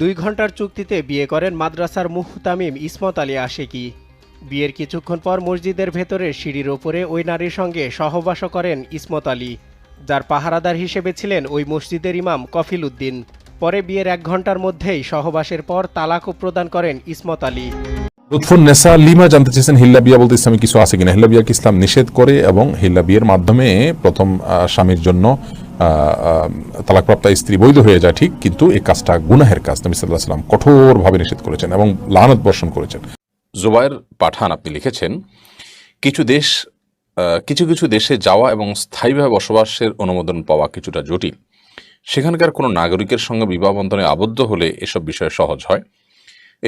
দুই ঘণ্টার চুক্তিতে বিয়ে করেন মাদ্রাসার মুহতামিম ইসমত আলী আশেকি। বিয়ের কিছুক্ষণ পর মসজিদের ভেতরে সিঁড়ির ওপরে ওই নারীর সঙ্গে সহবাসও করেন ইসমত আলী। যার পাহারাদার হিসেবে ছিলেন ওই মসজিদের ইমাম কফিল উদ্দিন। পরে বিয়ের এক ঘণ্টার মধ্যেই সহবাসের পর তালাকও প্রদান করেন ইসমত আলী। লুৎফুন নেসা, লিমা জানতে চেয়েছেন, হিল্লা বিয়া বলতে ইসলামে কিছু আছে কিনা? হিল্লা বিয়াকে ইসলাম নিষেধ করে এবং হিল্লা বিয়ের মাধ্যমে প্রথম স্বামীর জন্য তালাকপ্রাপ্ত স্ত্রী বৈধ হয়ে যায়, ঠিক, কিন্তু এই কাজটা গুনাহের কাজ। নবী সাল্লাহ সাল্লাম কঠোরভাবে নিষেধ করেছেন এবং লানত বর্ষণ করেছেন। জোবায়ের পাঠান আপনি লিখেছেন, কিছু দেশ কিছু কিছু দেশে যাওয়া এবং স্থায়ীভাবে বসবাসের অনুমোদন পাওয়া কিছুটা জটিল। সেখানকার কোনো নাগরিকের সঙ্গে বিবাহ বন্ধনে আবদ্ধ হলে এসব বিষয় সহজ হয়।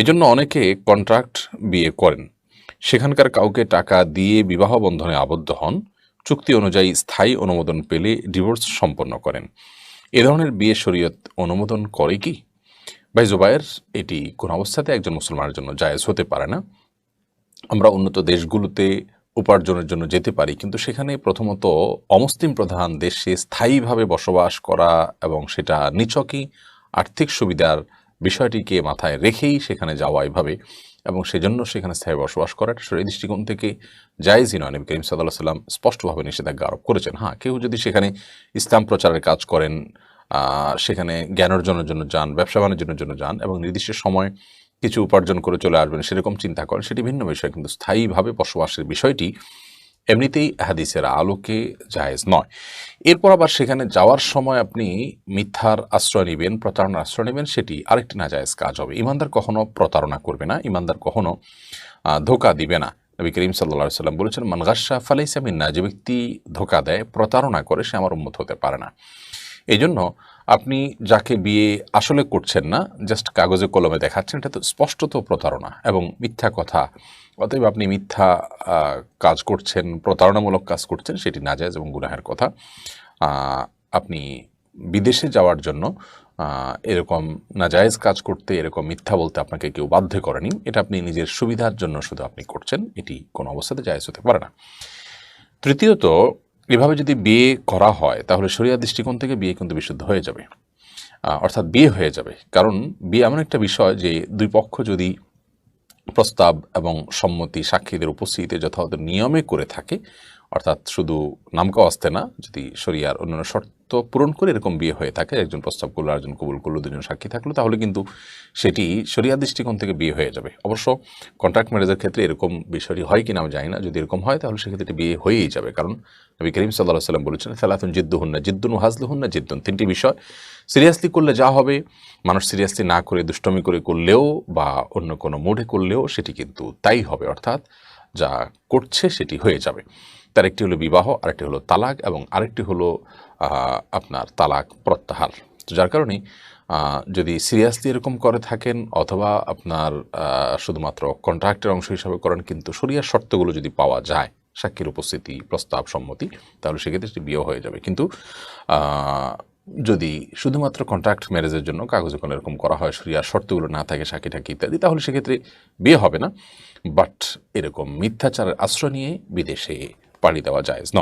এজন্য অনেকে কন্ট্রাক্ট বিয়ে করেন। সেখানকার কাউকে টাকা দিয়ে বিবাহ বন্ধনে আবদ্ধ হন। চুক্তি অনুযায়ী স্থায়ী অনুমোদন পেলে ডিভোর্স সম্পন্ন করেন। এ ধরনের বিয়ে শরীয়ত অনুমোদন করে কি? ভাই জোবায়ের, এটি কোন অবস্থাতে একজন মুসলমানের জন্য জায়েজ হতে পারে না। আমরা উন্নত দেশগুলোতে উপার্জনের জন্য যেতে পারি, কিন্তু সেখানে প্রথমত অমুসলিম প্রধান দেশে স্থায়ীভাবে বসবাস করা এবং সেটা নিছকই আর্থিক সুবিধার বিষয়টিকে মাথায় রেখেই সেখানে যাওয়া এভাবে এবং সেজন্য সেখানে স্থায়ী বসবাস করা এটা শরীর দৃষ্টিকোণ থেকে জায়েজই নয়। নবী করিম সাল্লাহ সাল্লাম স্পষ্টভাবে নিষেধাজ্ঞা আরোপ করেছেন। হ্যাঁ কেউ যদি সেখানে ইসলাম প্রচারের কাজ করেন সেখানে জ্ঞান অর্জনের জন্য যান, ব্যবসা বাণিজ্যের জন্য যান এবং নির্দিষ্ট সময় কিছু উপার্জন করে চলে আসবেন, সেরকম চিন্তা করেন, সেটি ভিন্ন বিষয়। কিন্তু স্থায়ীভাবে বসবাসের বিষয়টি এমনিতেই হাদিসের আলোকে জায়েজ নয়। এরপর আবার সেখানে যাওয়ার সময় আপনি মিথ্যার আশ্রয় নেবেন, প্রতারণার আশ্রয় নেবেন, সেটি আরেকটি না জায়েজ কাজ হবে। ইমানদার কখনো প্রতারণা করবে না, ইমানদার কখনো ধোকা দিবে না। নবী করিম সাল্লা সাল্লাম বলেছেন মানগাসা ফালাইসা মিন্না যে ব্যক্তি ধোকা দেয়, প্রতারণা করে, সে আমার উন্মত হতে পারে না। এই জন্য আপনি যাকে বিয়ে আসলে করছেন না, জাস্ট কাগজে কলমে দেখাচ্ছেন, এটা তো স্পষ্টত প্রতারণা এবং মিথ্যা কথা অতএব আপনি মিথ্যা কাজ করছেন, প্রতারণামূলক কাজ করছেন, সেটি না নাজায়জ এবং গুনাহের কথা। আপনি বিদেশে যাওয়ার জন্য এরকম নাজায়েজ কাজ করতে, এরকম মিথ্যা বলতে আপনাকে কেউ বাধ্য করেনি। এটা আপনি নিজের সুবিধার জন্য শুধু আপনি করছেন, এটি কোনো অবস্থাতে জায়েজ হতে পারে না। তৃতীয়ত, এভাবে যদি বিয়ে করা হয়, তাহলে শরিয়া দৃষ্টিকোণ থেকে বিয়ে কিন্তু বিশুদ্ধ হয়ে যাবে। অর্থাৎ বিয়ে হয়ে যাবে। কারণ বিয়ে এমন একটা বিষয় যে দুই পক্ষ যদি প্রস্তাব এবং সম্মতি সাক্ষীদের উপস্থিতিতে যথাযথ নিয়মে করে থাকে অর্থাৎ শুধু নামকা আসতে না, যদি শরিয়ার অন্যান্য শর্ত পূরণ করে এরকম বিয়ে হয়ে থাকে, একজন প্রস্তাব করল, আরেকজন কবুল করল দুজন সাক্ষী থাকল, তাহলে কিন্তু সেটি শরিয়া দৃষ্টিকোণ থেকে বিয়ে হয়ে যাবে। অবশ্য কন্ট্রাক্ট ম্যারেজের ক্ষেত্রে এরকম বিষয়টি হয় কিনা আমি জানি না। যদি এরকম হয়, তাহলে সেক্ষেত্রে এটি বিয়ে হয়েই যাবে। কারণ নবী করিম সাল্লাহ সাল্লাম বলেছেন, সালাতুন জিদ্দুহুন্না জিদ্দুন হাজলুহুন্না জিদ্দুন। তিনটি বিষয়। সিরিয়াসলি করলে যা হবে, মানুষ সিরিয়াসলি না করে, দুষ্টমি করে করলেও বা অন্য কোনো মোডে করলেও সেটি কিন্তু তাই হবে। অর্থাৎ যা করছে সেটি হয়ে যাবে। তার একটি হলো বিবাহ, আরেকটি হলো তালাক এবং আরেকটি হলো আপনার তালাক প্রত্যাহার। তো যার কারণে যদি সিরিয়াসলি এরকম করে থাকেন অথবা আপনার শুধুমাত্র কন্ট্রাক্টের অংশ হিসাবে করেন কিন্তু শরিয়ার শর্তগুলো যদি পাওয়া যায়, সাক্ষীর উপস্থিতি প্রস্তাব সম্মতি তাহলে সেক্ষেত্রে সেটি বিয়ে হয়ে যাবে। কিন্তু যদি শুধুমাত্র কন্ট্রাক্ট ম্যারেজের জন্য কাগজে কোনো এরকম করা হয়, সরিয়া শর্তগুলো না থাকে সাকি ঠাকি ইত্যাদি, তাহলে সেক্ষেত্রে বিয়ে হবে না। বাট এরকম মিথ্যাচারের আশ্রয় নিয়ে বিদেশে পাড়ি দেওয়া যায়। নয়